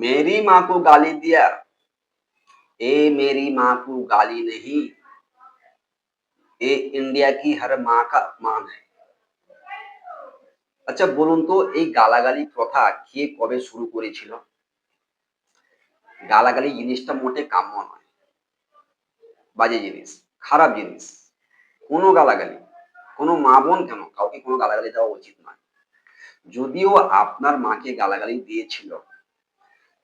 मेरी माँ को गाली दिया ये मेरी माँ को गाली नहीं ये इंडिया की हर माँ का अपमान है আচ্ছা বলুন তো এই গালাগালি প্রথা কে কবে শুরু করেছিল গালাগালি জিনিসটা মোটে কাম্য নয় বাজে জিনিস খারাপ জিনিস কোনো গালাগালি কোনো মা বোন কেন কাউকে কোনো গালাগালি দেওয়া উচিত নয় যদিও আপনার মাকে গালাগালি দিয়েছিল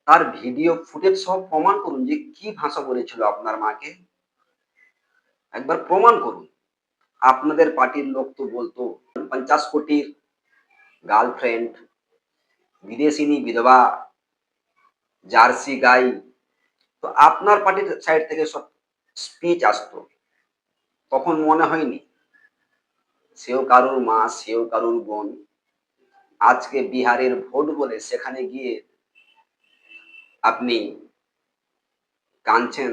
তার ভিডিও ফুটেজ সহ প্রমাণ করুন যে কি ভাষা বলেছিল আপনার মাকে। একবার প্রমাণ করুন। আপনাদের পার্টির লোক তো বলতো, পঞ্চাশ কোটির গার্লফ্রেন্ড বিদেশিনী বিধবা, জার্সি গাই তো আপনার পার্টির সাইড থেকে সব স্পিচ আসতো। তখন মনে হয়নি, সেও কারুর মা, সেও কারুর বোন। আজকে বিহারের ভোট বলে সেখানে গিয়ে আপনি कांचन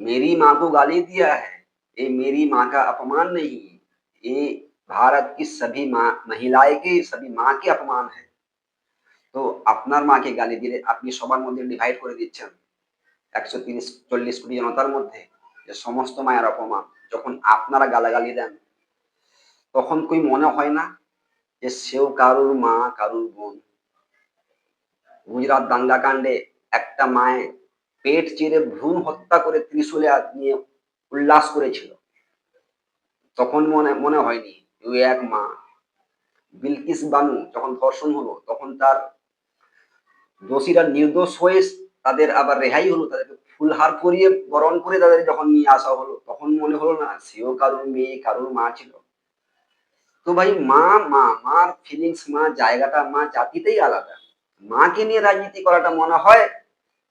मेरी माँ को गाली दिया है ये मेरी माँ का अपमान नहीं ये भारत की सभी माँ महिलाएं के सभी माँ के अपमान है তো আপনার মাকে গালি দিলে আপনি সবার মধ্যে ডিভাইড করে দিচ্ছেন একশো তিরিশ চল্লিশ কোটি জনতার মধ্যে যে সমস্ত মায়ের অপমান যখন আপনারা গালাগালি দেন তখন কই মনে হয় না যে সেও কারুর মা কারুর বোন গুজরাট দাঙ্গা কাণ্ডে একটা মায়ে পেট চিরে ভ্রূণ হত্যা করে ত্রিশূলে নিয়ে উল্লাস করেছিল। তখন মনে মনে হয়নি ওই এক মা। বিলকিস বানু যখন ধর্ষণ হলো, তখন তার দোষীরা নির্দোষ হয়ে তাদের আবার রেহাই হলো, তাদেরকে ফুলহার পরিয়ে বরণ করে তাদের যখন নিয়ে আসা হলো, তখন মনে হলো না সেও কারোর মেয়ে, কারোর মা ছিল। তো ভাই, মা মা, মার ফিলিংস মা, জায়গাটা, মা জাতিতেই আলাদা। মাকে নিয়ে রাজনীতি করাটা মনে হয়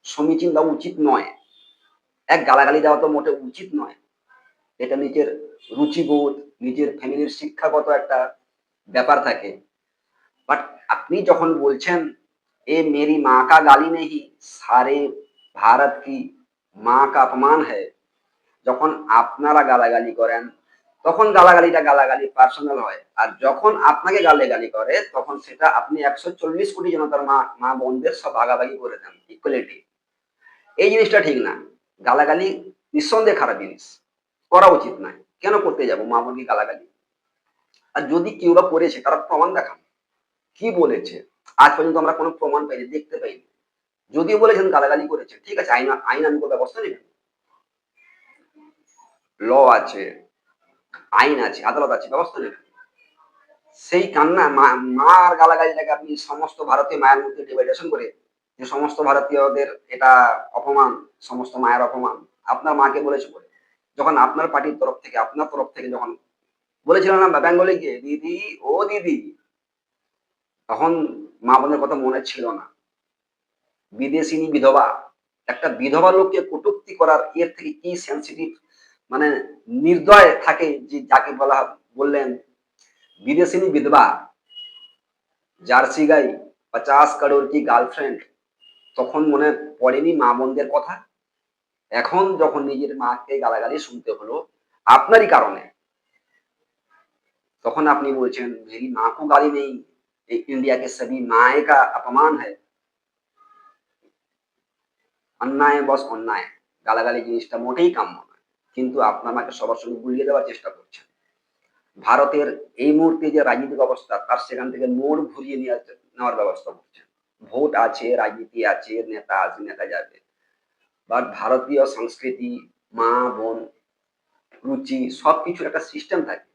সমীচীন বা উচিত নয়। এক গালাগালি দেওয়া তো মোটে উচিত নয়। এটা নিজের রুচিবোধ, নিজের ফ্যামিলির শিক্ষাগত একটা ব্যাপার থাকে। বাট আপনি যখন বলছেন, এ মেরি মা কা গালি নেই সারে ভারত কি মা কা অপমান হ্যায়? যখন আপনারা গালাগালি করেন তখন গালাগালিটা গালাগালি পার্সোনাল হয়। আর যখন আপনাকে গালে গালি করে, তখন সেটা আপনি একশো চল্লিশ কোটি জনতার মা মা বোনদের সব ভাগাভাগি করে দেন ইকুয়ালিটি এই জিনিসটা ঠিক না। গালাগালি নিঃসন্দেহে খারাপ জিনিস। করা উচিত নয়। কেন করতে যাব? মা বোনকে গালাগালি। আর যদি কেউ বা করেছে, তারা প্রমাণ দেখান। কি বলেছে? আজ পর্যন্ত আমরা কোনো প্রমাণ পাইনি দেখতে পাইনি। যদিও বলেছেন গালাগালি করেছে। ঠিক আছে, আইন আইন আনুক ব্যবস্থা নেবেন। ল আছে। আইন আছে, আদালত আছে, ব্যবস্থা নেবেন সেই কান্না, মা আর গালাগালিটাকে আপনি সমস্ত ভারতীয় মায়ের মধ্যে ডিভাইডেশন করে, যে সমস্ত ভারতীয়দের এটা অপমান, সমস্ত মায়ের অপমান, আপনার মাকে বলেছে বলে। যখন আপনার পার্টির তরফ থেকে, আপনার তরফ থেকে যখন বলেছিল না, বেঙ্গলে গিয়ে, দিদি, ও দিদি, তখন মা বোনের কথা মনে ছিল না। বিদেশিনী বিধবা, একটা বিধবা লোককে কটুক্তি করার এর থেকে কি সেন্সিটিভ মানে নির্দয় থাকে যে যাকে বলা বললেন বিদেশিনী বিধবা জার্সি গাই পচাশ কারোর কি গার্লফ্রেন্ড তখন মনে পড়েনি মা বোনদের কথা এখন যখন নিজের মাকে গালাগালি শুনতে হলো আপনারই কারণে তখন আপনি বলছেন মেরি মা কো গালি নেই इंडिया के सभी माए का अपमान है অন্যায় বস অন্যায় গালাগালি জিনিসটা মোটেই কাম্য নয় কিন্তু আপনার মাকে সবার সঙ্গে গুলিয়ে দেওয়ার চেষ্টা করছেন। ভারতের এই মুহূর্তে যে রাজনৈতিক অবস্থা, তার সেখান থেকে মোড় ঘুরিয়ে নেওয়ার ব্যবস্থা করছেন। ভোট আছে, রাজনীতি আছে, নেতা আছে, নেতা যাবে। বাট ভারতীয় সংস্কৃতি, মা, বোন, রুচি সব কিছুর একটা সিস্টেম থাকে।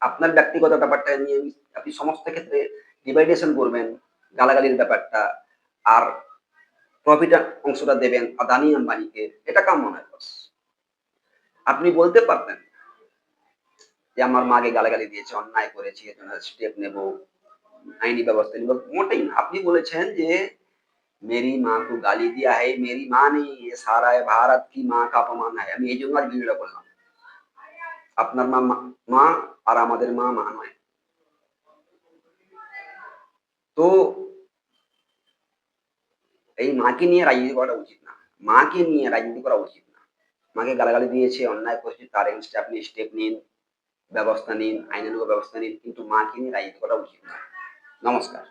আপনার ব্যক্তিগত ব্যাপারটা নিয়ে আপনি সমস্ত ক্ষেত্রে ডিভাইডেশন করবেন, গালাগালির ব্যাপারটা, আর প্রফিট অংশটা দেবেন আদানি আম্বানিকে এটা কাম মনে হয় আপনি বলতে পারতেন যে আমার মাকে গালাগালি দিয়েছে অন্যায় করেছে এর জন্য স্টেপ নেব আইনি ব্যবস্থা নিব মোটেই না আপনি বলেছেন যে মেরি মা কো গালি দিয়া है मेरी माँ नहीं ये सारा है भारत की माँ का अपमान है আমি এই জন্য আজ ভিডিওটা করলাম আপনার মা মা আর আমাদের মা মা নয় তো এই মাকে নিয়ে রাজনীতি করা উচিত না মাকে নিয়ে রাজনীতি করা উচিত না মাকে গালাগালি দিয়েছে, অন্যায় করেছে, তার এগেনস্টে আপনি স্টেপ নিন, ব্যবস্থা নিন আইনানুগ ব্যবস্থা নিন, কিন্তু মাকে নিয়ে রাজনীতি করা উচিত নয়। নমস্কার।